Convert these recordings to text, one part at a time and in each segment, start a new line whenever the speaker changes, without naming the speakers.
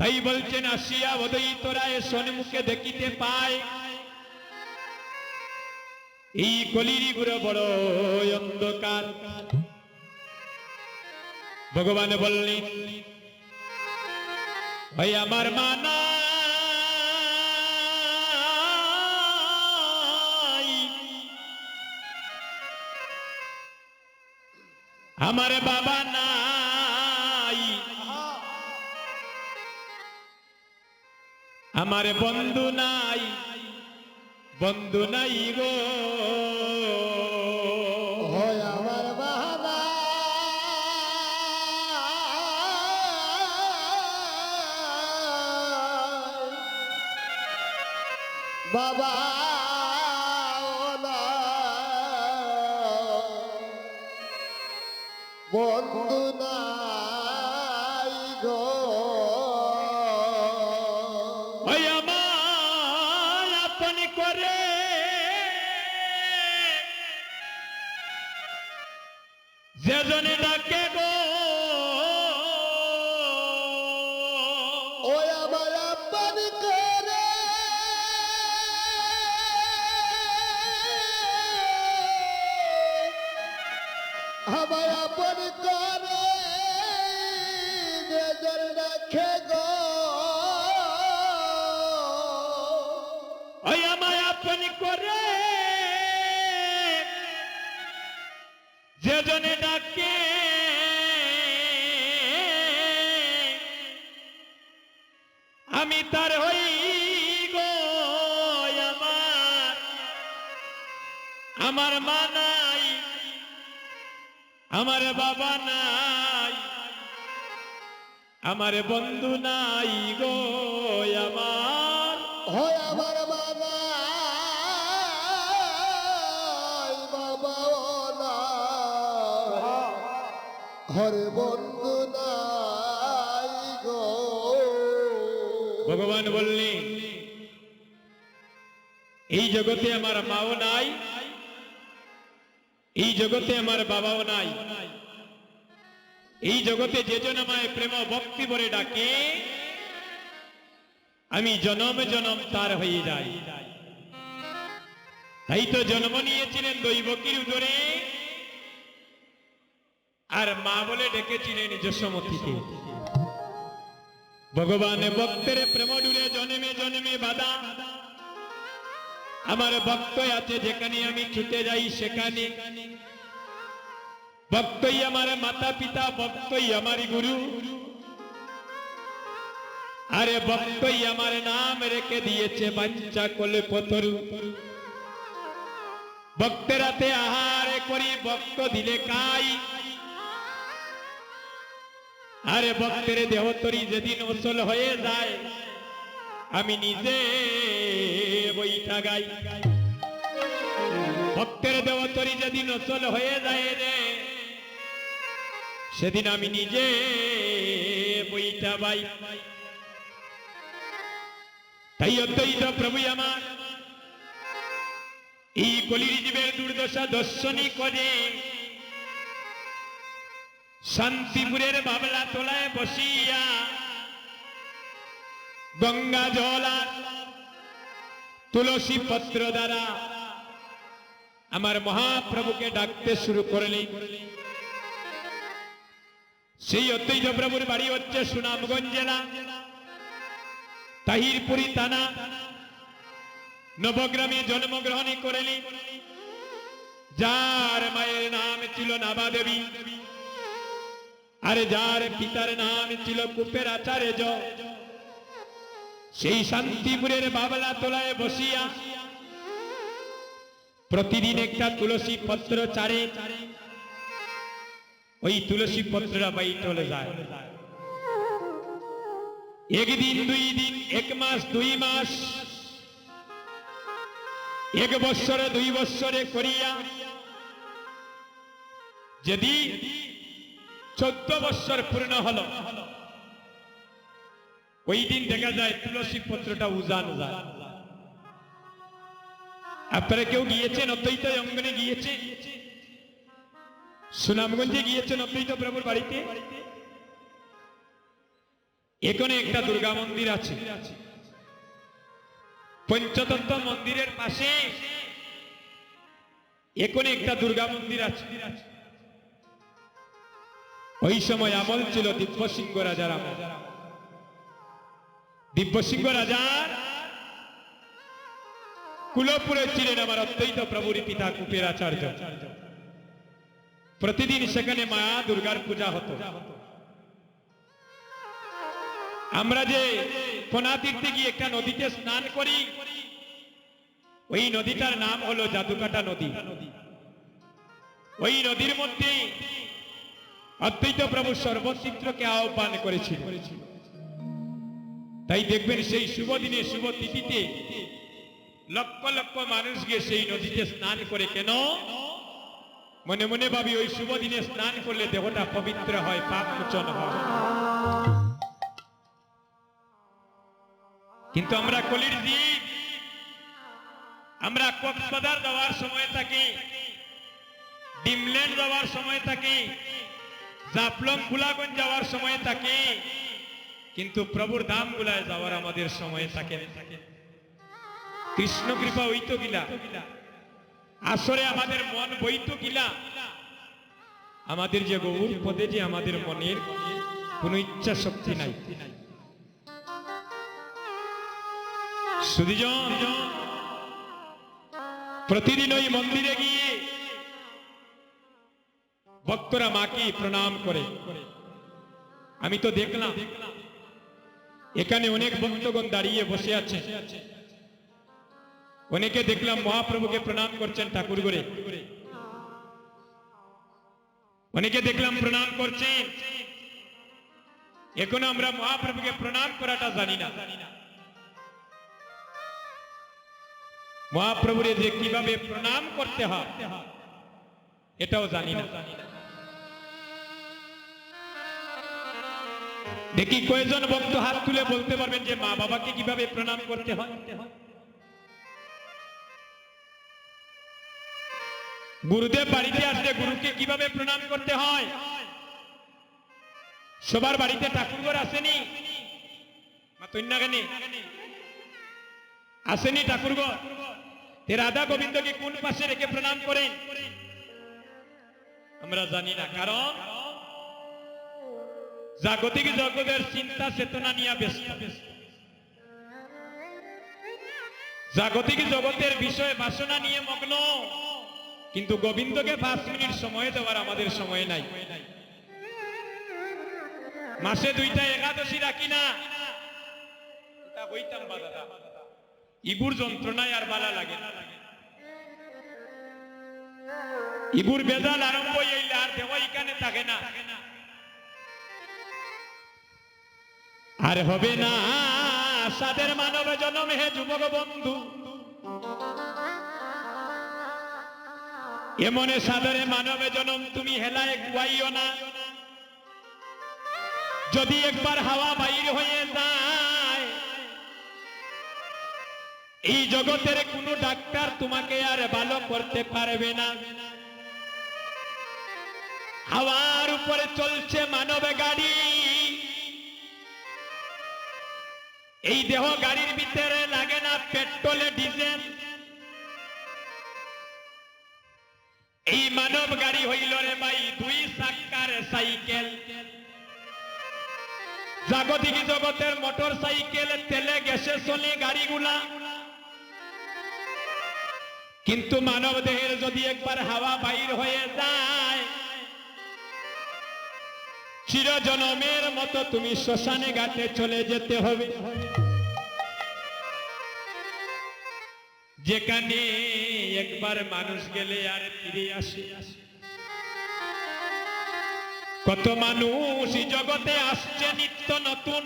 তাই বলছেন, আসিয়া বোধই তোরা এ সন্মুখে দেখিতে পায় এই কলির গুড়ো বড় অন্ধকার। ভগবান বললেন, ভাই, আমার মানা আমার বাবা নাই আমার বন্ধু নাই বন্ধু নাই গো। করে। যেজনে ডাকে আমি তার হই গো আমার। আমার মা নাই আমার বাবা নাই আমার বন্ধু নাই গো আমার।
হয় আমার বাবা বাবা না হরে বন্ধু
ভগবান বললেন এই জগতে আমার মাও নাই, এই জগতে আমার বাবাও নাই। এই জগতে যে জন আমায় প্রেম ভক্তি বলে ডাকে, আমি জনম জনম তার হয়ে যাই। তাই তো জন্ম নিয়েছিলেন দৈবকীর উদরে আর মা বলে ডেকেছিলেন যশোমতীকে। ভগবান ভক্তের প্রেম ডুরে জন্মে জন্মে বাধা। আমার ভক্ত আছে, যেখানে আমি ছুটে যাই, সেখানে। ভক্তই আমার মাতা পিতা ভক্তই আমার গুরু। আরে ভক্তই আমার নাম রেখে দিয়েছে বাঞ্চা কোলে পতরু ভক্তেরাতে আহারে করি, ভক্ত দিলে কাই আরে ভক্তের দেহ তরি যেদিন অচল হয়ে যায়, আমি নিজে বইটা গাই। ভক্তের দেহ তরি যেদিন অচল হয়ে যায় রে, সেদিন আমি নিজে বইটা বাই তাই অদ্বৈত প্রভু আমার, এই কলির জীবের দুর্দশা দর্শনী করে। শান্তিপুরের বাবলা তোলায় বসিয়া গঙ্গা জলা তুলসী পত্র দ্বারা আমার মহাপ্রভুকে ডাকতে শুরু করলেন সেই অদ্বৈত প্রভুর বাড়ি হচ্ছে সুনামগঞ্জ জেলা, তাহিরপুরি থানা। নবগ্রামে জন্মগ্রহণ করলেন যার মায়ের নাম ছিল নাবাদেবী। দেবী আর যার পিতার নাম ছিল কুপের আচার্য, সেই শান্তিপুরের বাবলা তোলায় বসিয়া প্রতিদিন একটা তুলসী পত্র চারে। ওই তুলসী পত্রটা বাই চলে যায়। একদিন, দুই দিন, এক মাস, দুই মাস, এক বৎসরে, দুই বৎসরে করিয়া যদি চোদ্দ বৎসর পূর্ণ হলো। ওই দিন দেখা যায় তুলসী পত্রটা উজান যায় আপনারা কেউ গিয়েছেন? অদ্বৈত অঙ্গনে গিয়েছে। সুনামগঞ্জে গিয়েছেন? অদ্বৈত প্রভুর বাড়িতে? এখানে একটা দুর্গা মন্দির আছে। পঞ্চতত্ত্ব মন্দিরের পাশে এখানে একটা দুর্গা মন্দির আছে। ওই সময় আমল ছিল দিব্য সিংহ রাজার আমল। দিব্য সিংহ রাজার কুলপুরে ছিলেন আমার অদ্বৈত প্রভুর পিতা কুপের আচার্য। প্রতিদিন সেখানে মা দুর্গার পূজা হতো। আমরা যে ফোনাতীর্থে গিয়ে একটা নদীতে স্নান করি, ওই নদীটার নাম হলো জাদুকাটা নদী। ওই নদীর মধ্যে অদ্বৈত প্রভু সর্বচিত্রকে আহ্বান করেছিল। তাই দেখবেন সেই শুভ দিনে, শুভ তিথিতে লক্ষ লক্ষ মানুষ গিয়ে সেই নদীতে স্নান করে কেন? মনে মনে ভাবি, ওই শুভ দিনে স্নান করলে দেহটা পবিত্র হয়, পাপ মোচন হয়। কিন্তু আমরা কলির দ্বীপ আমরা কক্সবাজার যাওয়ার সময় থাকি ডিমল্যান্ড যাওয়ার সময় থাকি জাফলং গুলাগঞ্জ যাওয়ার সময় থাকে। কিন্তু প্রভুর ধাম গুলায় যাওয়ার আমাদের সময় থাকে কৃষ্ণ কৃপা হইতো গিলা। আসরে আমাদের মন বইতো গিলা। আমাদের যে গৌর পদে যে আমাদের মনের কোন ইচ্ছা শক্তি নাই। প্রতিদিন ওই মন্দিরে গিয়ে ভক্তরা মাকে প্রণাম করে। আমি তো দেখলাম, এখানে অনেক ভক্তগণ দাঁড়িয়ে বসে আছে। অনেকে দেখলাম মহাপ্রভুকে প্রণাম করছেন ঠাকুর করে। অনেকে দেখলাম প্রণাম করছেন। এখনও আমরা মহাপ্রভুকে প্রণাম করাটা জানি না। মহাপ্রভুরে যে কীভাবে প্রণাম করতে হয়, এটাও জানি না। দেখি কয়জন ভক্ত হাত তুলে বলতে পারবেন যে মা বাবাকে কীভাবে প্রণাম করতে হয়? গুরুদেব বাড়িতে আসলে গুরুকে কীভাবে প্রণাম করতে হয়? সবার বাড়িতে ঠাকুরঘর আসেনি? মাতন্যাগানি আসেনি তে রাধা গোবিন্দকে কোন পাশে রেখে প্রণাম করেন? আমরা জানি না, কারণ জাগতিক জগতের চিন্তা চেতনা নিয়ে ব্যস্ত। জাগতিক জগতের বিষয়ে বাসনা নিয়ে মগ্ন। কিন্তু গোবিন্দকে পাঁচ মিনিট সময় দেওয়ার আমাদের সময় নাই। মাসে দুইটা একাদশী রাখি না। হইতাম ইগুর যন্ত্রণায় আর বালা লাগে না। ইগুর বেজাল আরম্ভ হইলে আর দেওয়া এখানে থাকে না। আর হবে না সাদের মানব জনম হে যুবক বন্ধু। এমনে সাদরে মানবে জনম তুমি হেলায় গুয়াইও না। যদি একবার হাওয়া বাইর হয়ে যায়, এই জগতের কোনো ডাক্তার তোমাকে আর ভালো করতে পারবে না। হাওয়ার উপরে চলছে মানব গাড়ি। এই দেহ গাড়ির ভিতরে লাগে না পেট্রোলে, ডিজেল। এই মানব গাড়ি হইল রে ভাই দুই চাক্কার সাইকেল। জাগতিক জগতের মোটর সাইকেল, তেলে, গ্যাসে চলে গাড়িগুলা। কিন্তু মানব দেহের যদি একবার হাওয়া বাইর হয়ে যায় চিরজনমের মতো তুমি শ্মশানে ঘাটে চলে যেতে হবে। যেখানে একবার মানুষ গেলে আর ফিরে আসে। কত মানুষ এই জগতে আসছে নিত্য নতুন।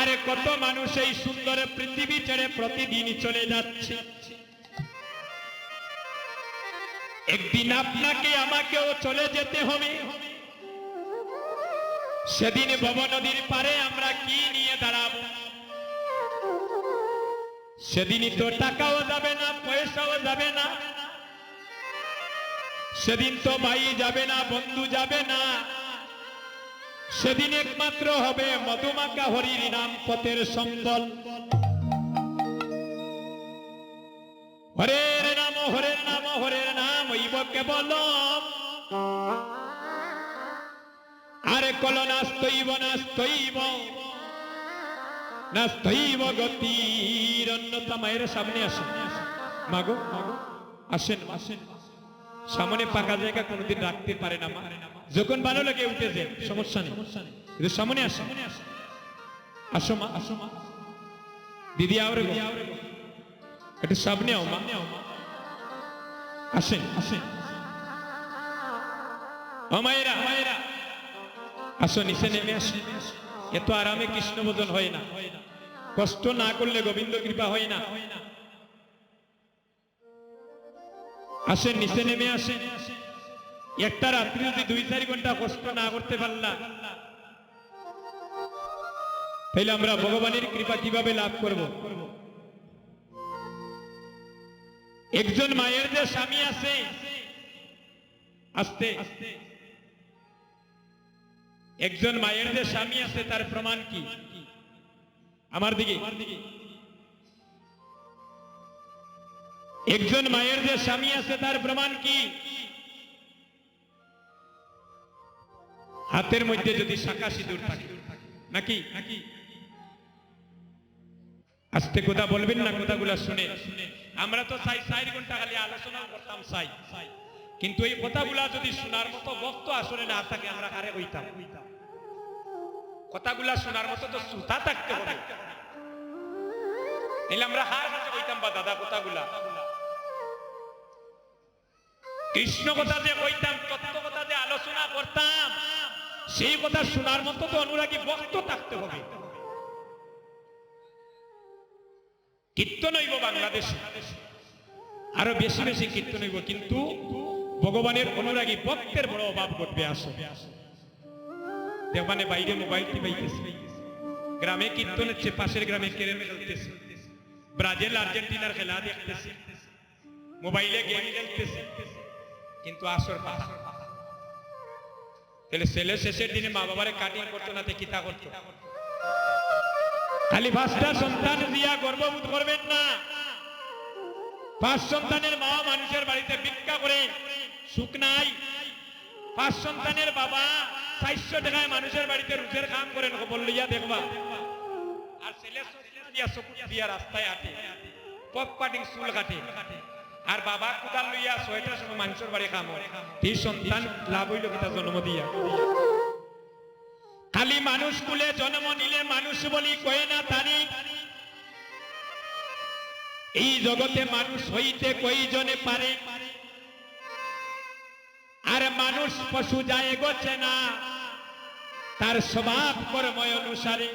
আরে কত মানুষ এই সুন্দর পৃথিবী ছেড়ে প্রতিদিন চলে যাচ্ছে। একদিন আপনাকে, আমাকেও চলে যেতে হবে। সেদিন ভব নদীর পারে আমরা কি নিয়ে দাঁড়াবো? সেদিনই তো টাকাও যাবে না, পয়সাও যাবে না। সেদিন তো ভাই যাবে না, বন্ধু যাবে না। সেদিন একমাত্র হবে মধুমাকা হরির নাম পথের সম্বল। হরের নাম হরের নাম, হরের কেবল আরে কল নাস্তইব নাস্তইব নাস্তইব গতির অন্যতা মায়ের সামনে আসেন। মাগো, আসেন আসেন। সামনে পাকা জায়গা কোনোদিন রাখতে পারে না যখন ভালো লাগে উঠে যায় সমস্যা নেই। সামনে আসো আসো মা আসো মা। দিদি আওরে একটু সামনে আও মা। আসেন আসেন। ও মায়েরা মায়েরা আসো, নিচে নেমে আসো। এত আরামে কৃষ্ণ ভোজন হয় না। কষ্ট না করলে গোবিন্দ কৃপা হয় না। আসেন, নিচে নেমে আসেন। একটা রাত্রি যদি দুই চারি ঘণ্টা কষ্ট না করতে পারলাম তাহলে আমরা ভগবানের কৃপা কীভাবে লাভ করব? একজন মায়ের যে স্বামী আছে, আস্তে। একজন মায়ের যে স্বামী আছে, তার প্রমাণ কি? আমার দিকে। একজন মায়ের যে স্বামী আছে, তার প্রমাণ কি? হাতের মধ্যে যদি শাখা সিঁদুর থাকে, নাকি? নাকি আস্তে কথা বলবেন না, কথাগুলা শুনে। আমরা তো চাই চার ঘণ্টা খালি আলোচনা করতাম, চাই। কিন্তু এই কথাগুলা যদি শোনার মতো বক্ত আসলে না থাকে, আমরা কারে কইতাম? কথাগুলা শোনার মতো তো সুতা থাকতে হবে। আমরা হার কাছে কইতাম বা দাদা কথাগুলা। কৃষ্ণ কথা যে কইতাম, তত্ত্ব কথা যে আলোচনা করতাম, সেই কথা শোনার মতো তো অনুরাগী বক্ত থাকতে হবে। কীর্তন হইব বাংলাদেশে। আরও বেশি বেশি কীর্তন হইব, কিন্তু ভগবানের অনুরাগী ভক্তের বড় অভাব ঘটবে আসো দেবানে বাইরে মোবাইল টিপাইতেছে গ্রামে কীর্তন হচ্ছে পাশের গ্রামে কেরেমে খেলতেছে। ব্রাজিল, আর্জেন্টিনার খেলা দেখতেছে। মোবাইলে গেম খেলতেছে। কিন্তু আসর পাতা। তাহলে ছেলে শেষের দিনে মা বাবারে কাটিং করতো না, তে কিতা করতো? খালি পাঁচটা সন্তান দিয়া গর্ববোধ করবেন না। পাঁচ সন্তানের মা মানুষের বাড়িতে ভিক্ষা করে, সুখ নাই। পাঁচ সন্তানের বাবা চারশো টাকায় মানুষের বাড়িতে রুচের কাম করেন, খবর লইয়া দেখবা। আর ছেলে দিয়া দিয়া রাস্তায় হাঁটে পপ কাটিং চুল কাটে। আর বাবা কোদাল লইয়া ছয়টার সময় মানুষের বাড়ি কাম এই সন্তান লাভ হইল কিতা জন্ম দিয়া? খালি মানুষ কুলে জন্ম নিলে মানুষ বলি কয়ে না তারি? এই জগতে মানুষ হইতে কইজনে পারে? আর মানুষ পশু যায় গোছে না তার স্বভাব কর্ময় অনুসারে।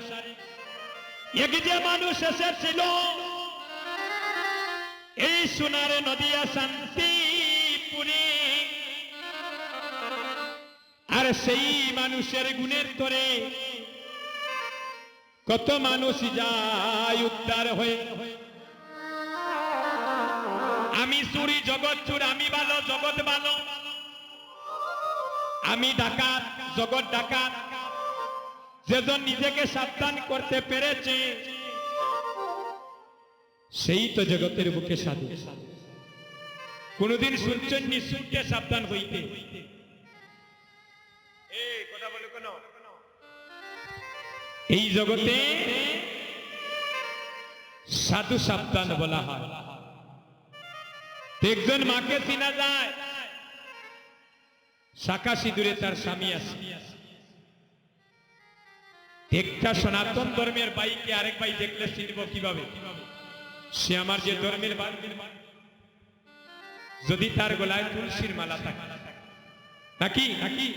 এক যে মানুষ এসেছিল, এই সোনার নদিয়া শান্তিপুরে আর সেই মানুষের গুণের তরে কত মানুষ যায় উদ্ধার হয়ে। আমি চুরি জগৎ চুর, আমি ভালো, জগৎ ভালো। আমি ডাকাত, জগৎ ডাকাত। যেজন নিজেকে সাবধান করতে পেরেছে, সেই তো জগতের বুকে সাধু। কোনদিন শুনছেন নিঃশুনকে সাবধান হইতে। এই জগতে সাধু সাবধান বলা হয়। একজন মাকে চিনা যায়। শাখা সিঁদুরে তার স্বামী আছে। একটা সনাতন ধর্মের বাইকে আরেক ভাই দেখলে চিনব কীভাবে? সে আমার যে ধর্মের যদি তার গলায় তুলসীর মালা থাকে। নাকি? নাকি?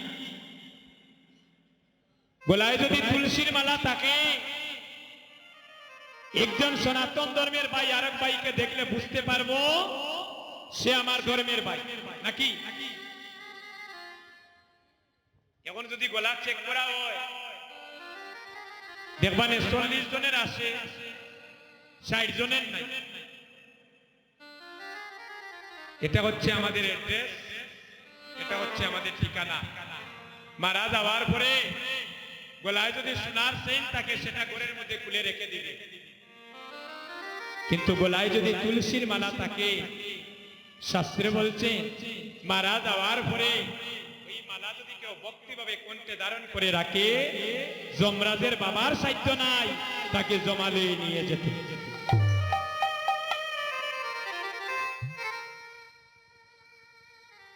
গলায় যদি তুলসীর মালা থাকে, একজন সনাতন ধর্মের ভাই আরেক ভাইকে দেখলে বুঝতে পারব সে আমার ধর্মের ভাই, নাকি? এখন যদি গলা চেক করা হয় দেখবানে চল্লিশ জনের আসে ষাট জনের নাই। এটা হচ্ছে আমাদের অ্যাড্রেস এটা হচ্ছে আমাদের ঠিকানা। মারা যাওয়ার পরে গলায় যদি সোনার সেন থাকে, সেটা ঘরের মধ্যে খুলে রেখে দিবে। কিন্তু গলায় যদি তুলসীর মালা থাকে, শাস্ত্রে বলছে, মারা যাওয়ার পরে ওই মালা যদি কেউ ভক্তিভাবে কণ্ঠে ধারণ করে রাখে, যমরাজের বাবার সাধ্য নাই, তাকে জমালে নিয়ে যেতে।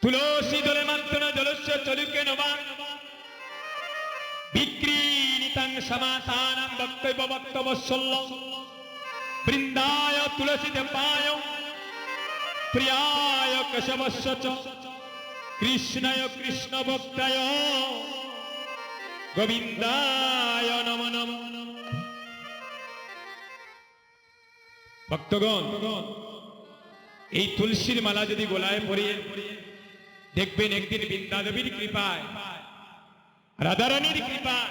তুলসী দলে মাত্র জলস্য চলুকে নবা বিক্রীণিতাং সমাতানাং বক্তব্য সল্ল বৃন্দায় তুলসী দেবায় প্রিয়ায় কশবস্য চ কৃষ্ণ ভক্তায় গোবিন্দায় নম নম ভক্তগণ এই তুলসীর মালা যদি গোলায় পরিয়ে দেখবেন একদিন বৃন্দাদেবীর কৃপায়, রাধারানীর কৃপায়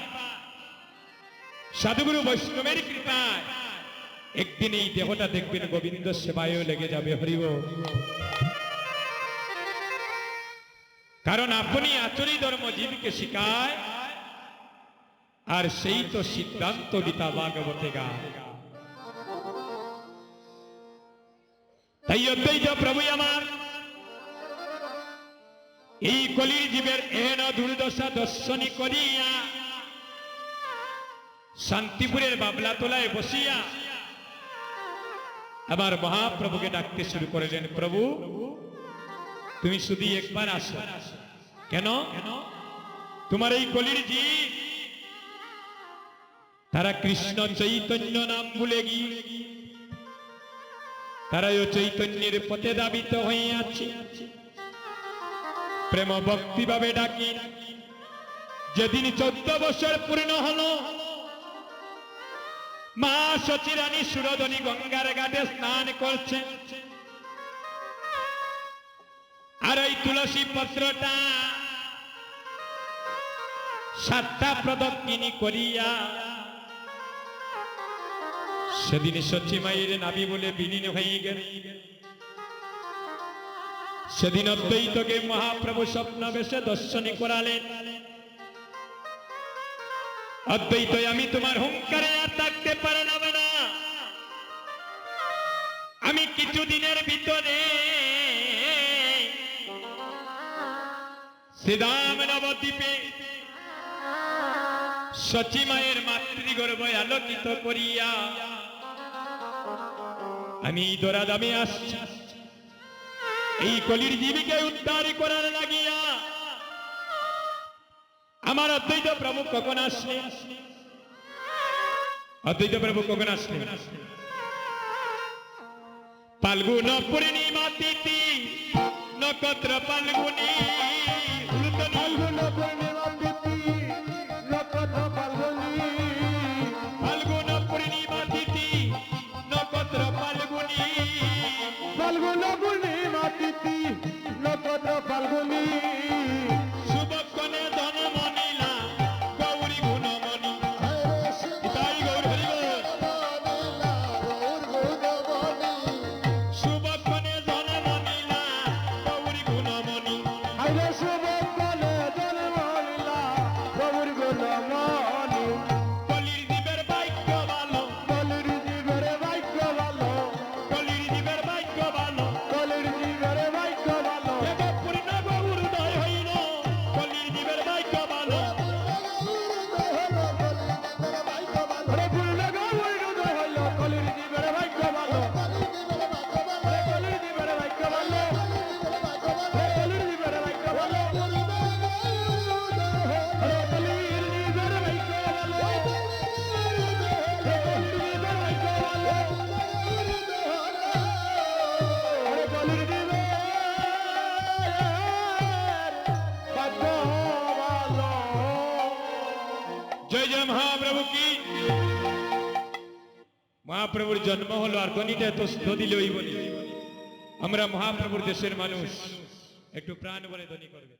সাধুগুরু বৈষ্ণবের কৃপায়। একদিন এই দেহটা দেখবেন গোবিন্দ সেবায়ও লেগে যাবে, হরিব। কারণ আপনি আচরি ধর্ম জীবকে শিখায়, আর সেই তো সিদ্ধান্ত গীতা ভাগবতে গায়। তাই অদ্বৈত প্রভু আমার, এই কলির জীবের এন দুর্দশা দর্শনী করিয়া শান্তিপুরের বাবলা তোলায় বসিয়া আবার মহাপ্রভুকে ডাকতে শুরু করলেন, প্রভু, তুমি শুধু একবার আসো। কেন? তোমার এই কলির জীব, তারা কৃষ্ণ চৈতন্য নাম ভুলে গিয়ে তারাই চৈতন্যের পথে দাবিত হয়ে আছে। প্রেম ভক্তি ভাবে ডাকি, যেদিন চোদ্দ বছর পূর্ণ হলো মা সচিরানী সুরধনী গঙ্গার ঘাটে স্নান করছে। আর ওই তুলসী পত্রটা সাতটা প্রদক্ষিণী করিয়া সেদিন সচি মায়ের নাবি বলে বিলীন হয়ে গেল। সেদিন অদ্বৈতকে মহাপ্রভু স্বপ্ন বেশে দর্শনী করালেন। অদ্বৈত আমি তোমার হুঙ্কারে আর থাকতে পারলাম না। আমি কিছুদিনের ভিতরে শ্রীরাম নবদ্বীপে সচি মায়ের মাতৃগর্ভ আলোকিত করিয়া আমি দোরা দামে আসছি। এই কলির জীবিকে উদ্ধার করার লাগিয়া আমার অদ্বৈত প্রভু কখন আসলে? অদ্বৈত প্রভু কখন আসলে? ফাল্গুন পূর্ণিমা তিথি নক্ষত্র ফাল্গুনি
ফাল্গুন পূর্ণিমা তিথি নক্ষত্র ফাল্গুনি
ফাল্গুন পূর্ণিমা তিথি নক্ষত্র ফাল্গুনি
ফাল্গুন পূর্ণিমা তিথি নক্ষত্র ফাল্গুনি
জন্ম হলো আর গণিতে তো স্থ দিল ওই বলি আমরা মহাপ্রভুর দেশের মানুষ। একটু প্রাণ বলে ধ্বনি করবে।